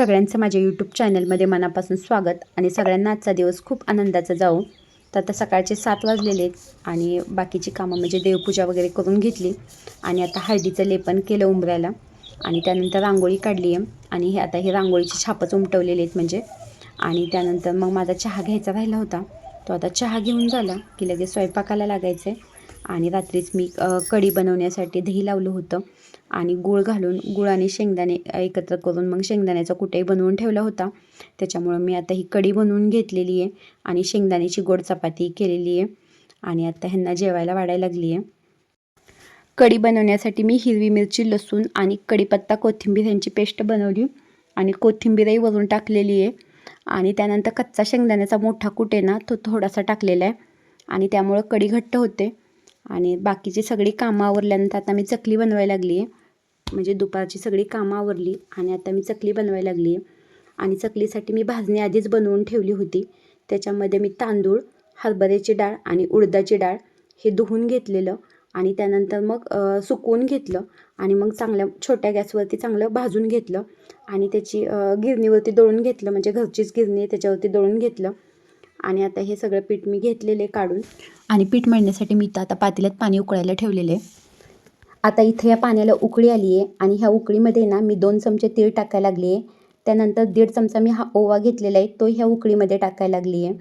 सगळ्यांचं माझ्या यूट्यूब चॅनलमध्ये मनापासून स्वागत आणि सगळ्यांना आजचा दिवस खूप आनंदाचा जाऊ तर आता सकाळचे सात वाजलेले आहेत आणि बाकीची कामं म्हणजे देवपूजा वगैरे करून घेतली. आणि आता हळदीचं लेपन केलं उंबऱ्याला आणि त्यानंतर रांगोळी काढली आहे आणि हे आता हे रांगोळीची छापच उमटवलेले आहेत म्हणजे. आणि त्यानंतर मग माझा चहा घ्यायचा राहिला होता. तो आता चहा घेऊन झाला की लगेच स्वयंपाकाला लागायचं आहे आणि रात्रीच मी कढी बनवण्यासाठी दही लावलं होतं. आणि गूळ घालून गुळ आणि शेंगदाणे एकत्र करून मग शेंगदाण्याचा कुठेही बनवून ठेवला होता. त्याच्यामुळं मी आता ही कढी बनवून घेतलेली आहे आणि शेंगदाण्याची गोड चपाती केलेली आहे आणि आता ह्यांना जेवायला वाढायला लागली आहे. कढी बनवण्यासाठी मी हिरवी मिरची लसूण आणि कढीपत्ता कोथिंबीर ह्यांची पेस्ट बनवली आणि कोथिंबीरही वरून टाकलेली आहे आणि त्यानंतर कच्चा शेंगदाण्याचा मोठा कुट आहे ना तो थोडासा टाकलेला आहे आणि त्यामुळं कढी घट्ट होते आणि बाकीची सगळी कामं आवरल्यानंतर आता मी चकली बनवायला लागली आहे. म्हणजे दुपारची सगळी कामं आवरली आणि आता मी चकली बनवायला लागली आहे आणि चकलीसाठी मी भाजणी आधीच बनवून ठेवली होती. त्याच्यामध्ये मी तांदूळ हरभऱ्याची डाळ आणि उडदाची डाळ हे धुवून घेतलेलं आणि त्यानंतर मग सुकवून घेतलं आणि मग चांगल्या छोट्या गॅसवरती चांगलं भाजून घेतलं आणि त्याची गिरणीवरती दळून घेतलं. म्हणजे घरचीच गिरणी आहे त्याच्यावरती दळून घेतलं. आणि आता हे सगळं पीठ मी घेतलेले काढून. आणि पीठ मळण्यासाठी मी इथं आता पातेल्यात पाणी उकळायला ठेवलेले आहे. आता इथे या पाण्याला उकळी आली आहे आणि ह्या उकळीमध्ये ना मी दोन चमचे तीळ टाकायला लागली आहे त्यानंतर दीड चमचा मी हा ओवा घेतलेला आहे तो ह्या उकळीमध्ये टाकायला लागली आहे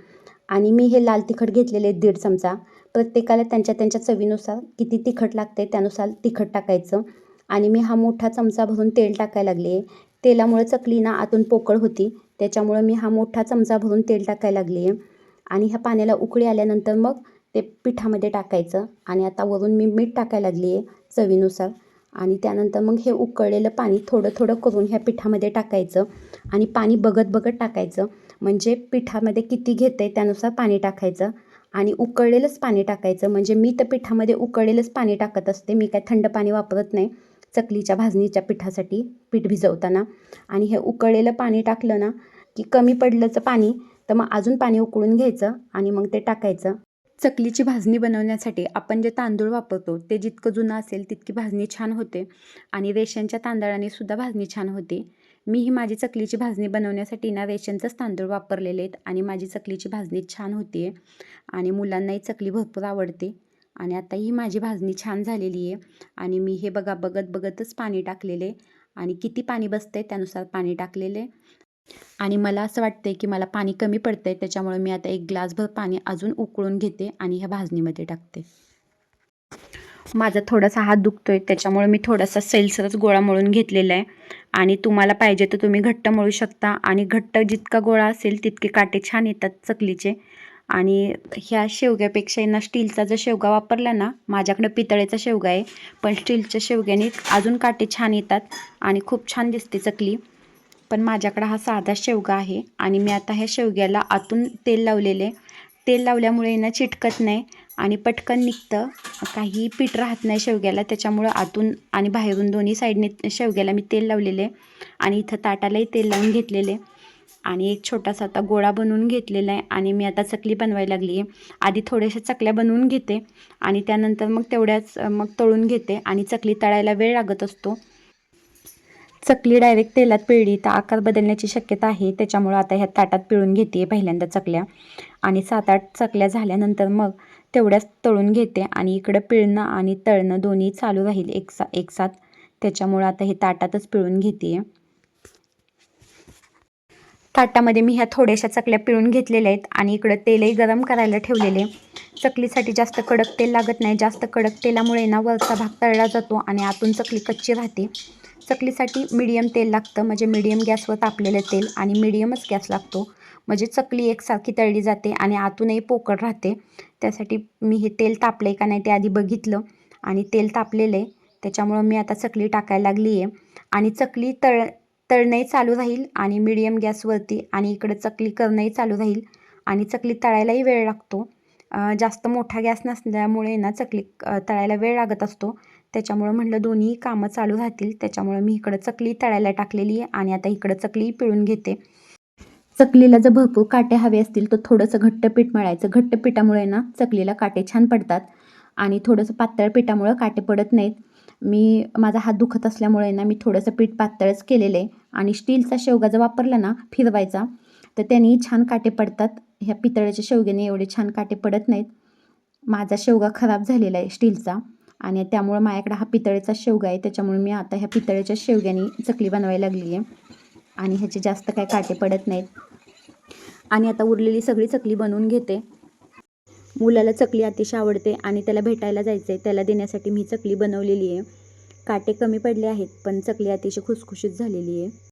आणि मी हे लाल तिखट घेतलेले आहे दीड चमचा. प्रत्येकाला त्यांच्या त्यांच्या चवीनुसार किती तिखट लागते त्यानुसार तिखट टाकायचं. आणि मी हा मोठा चमचा भरून तेल टाकायला लागले आहे तेलामुळे चकली ना आतून पोकळ होती त्याच्यामुळं मी हा मोठा चमचा भरून तेल टाकायला लागली आहे आणि ह्या पाण्याला उकळी आल्यानंतर मग ते पिठामध्ये टाकायचं. आणि आता वरून मी मीठ टाकायला लागली आहे चवीनुसार. आणि त्यानंतर मग हे उकळलेलं पाणी थोडं थोडं करून ह्या पिठामध्ये टाकायचं. आणि पाणी बघत बघत टाकायचं. म्हणजे पिठामध्ये किती घेते त्यानुसार पाणी टाकायचं. आणि उकळलेलंच पाणी टाकायचं. म्हणजे मी तर पिठामध्ये उकळलेलंच पाणी टाकत असते. मी काय थंड पाणी वापरत नाही. चकलीच्या भाजणीच्या पिठासाठी पीठ भिजवताना. आणि हे उकळलेलं पाणी टाकलं ना की कमी पडलंचं पाणी तर मग अजून पाणी उकळून घ्यायचं आणि मग ते टाकायचं. चकलीची भाजणी बनवण्यासाठी आपण जे तांदूळ वापरतो ते जितकं जुनं असेल तितकी भाजणी छान होते आणि रेशनच्या तांदळाने सुद्धा भाजणी छान होते. मी ही माझी चकलीची भाजणी बनवण्यासाठी ना रेशनचंच तांदूळ वापरलेले आहेत आणि माझी चकलीची भाजणी छान होती आहे आणि मुलांनाही चकली भरपूर आवडते आणि आता ही माझी भाजणी छान झालेली आहे आणि मी हे बघा बघत बघतच पाणी टाकलेले आणि किती पाणी बसतंय त्यानुसार पाणी टाकलेले आणि मला असं वाटतंय की मला पाणी कमी पडतंय त्याच्यामुळे मी आता एक ग्लासभर पाणी अजून उकळून घेते आणि ह्या भाजणीमध्ये टाकते. माझा थोडासा हात दुखतोय त्याच्यामुळे मी थोडासा सैलसरच गोळा मळून घेतलेला आहे. आणि तुम्हाला पाहिजे तर तुम्ही घट्ट मळू शकता आणि घट्ट जितका गोळा असेल तितके काटे छान येतात चकलीचे. आणि ह्या शेवग्यापेक्षा ना स्टीलचा जर शेवगा वापरला ना माझ्याकडं पितळेचा शेवगा आहे पण स्टीलच्या शेवग्याने अजून काटे छान येतात आणि खूप छान दिसते चकली. पण माझ्याकडं हा साधा शेवगा आहे आणि मी आता ह्या शेवग्याला आतून तेल लावलेले. तेल लावल्यामुळे ना चिटकत नाही आणि पटकन निघतं. काही पीठ राहत नाही शेवग्याला त्याच्यामुळं आतून आणि बाहेरून दोन्ही साईडने शेवग्याला मी तेल लावलेले आणि इथं ताटालाही तेल लावून घेतलेले. आणि एक छोटासा आता गोळा बनवून घेतलेला आहे आणि मी आता चकली बनवायला लागली आहे. आधी थोड्याशा चकल्या बनवून घेते आणि त्यानंतर मग तेवढ्याच मग तळून घेते आणि चकली तळायला वेळ लागत असतो. चकली डायरेक्ट तेलात पिळली तर आकार बदलण्याची शक्यता आहे. त्याच्यामुळं आता ह्या ताटात पिळून घेते पहिल्यांदा चकल्या. आणि सात आठ चकल्या झाल्यानंतर मग तेवढ्याच तळून घेते आणि इकडं पिळणं आणि तळणं दोन्ही चालू राहील एक सा एक साथ. त्याच्यामुळं आता हे ताटातच पिळून घेते. ताटामध्ये मी ह्या थोड्याशा चकल्या पिळून घेतलेल्या आहेत आणि इकडं तेलही गरम करायला ठेवलेले. चकलीसाठी जास्त कडक तेल लागत नाही. जास्त कडक तेलामुळे ना वरचा भाग तळला जातो आणि आतून चकली कच्ची राहते. चकलीसाठी मिडियम तेल लागतं. म्हणजे मिडियम गॅसवर तापलेलं तेल आणि मिडियमच गॅस लागतो. म्हणजे चकली एकसारखी तळली जाते आणि आतूनही पोकळ राहते. त्यासाठी मी हे तेल तापलं आहे का नाही ते आधी बघितलं आणि तेल तापलेलं आहे. त्याच्यामुळं मी आता चकली टाकायला लागली आहे. आणि चकली तळ तळणंही चालू राहील आणि मिडियम गॅसवरती आणि इकडं चकली करणंही चालू राहील आणि चकली तळायलाही वेळ लागतो. जास्त मोठा गॅस नसल्यामुळे ना चकली तळायला वेळ लागत असतो. त्याच्यामुळं म्हटलं दोन्ही कामं चालू राहतील. त्याच्यामुळं मी इकडं चकली तळायला टाकलेली आहे आणि आता इकडं चकली पिळून घेते. चकलीला जर भरपूर काटे हवे असतील तर थोडंसं घट्ट पीठ मळायचं. घट्ट पिठामुळे ना चकलीला काटे छान पडतात आणि थोडंसं पातळ पिठामुळं काटे पडत नाहीत. मी माझा हात दुखत असल्यामुळे ना मी थोडंसं पीठ पातळच केलेलं आहे आणि स्टीलचा शेवगा जर वापरला ना फिरवायचा तर त्यांनी छान काटे पडतात. ह्या पितळ्याच्या शेवग्याने एवढे छान काटे पडत नाहीत. माझा शेवगा खराब झालेला आहे स्टीलचा. आणि त्यामुळं माझ्याकडे हा पितळेचा शेवगा आहे. त्याच्यामुळे मी आता ह्या पितळेच्या शेवग्याने चकली बनवायला लागली आहे आणि ह्याचे जास्त काय काटे पडत नाहीत. आणि आता उरलेली सगळी चकली बनवून घेते. मुलाला चकली अतिशय आवडते आणि त्याला भेटायला जायचं आहे त्याला देण्यासाठी मी चकली बनवलेली आहे काटे कमी पडले आहेत पण चकली अतिशय खुसखुशीत झालेली आहे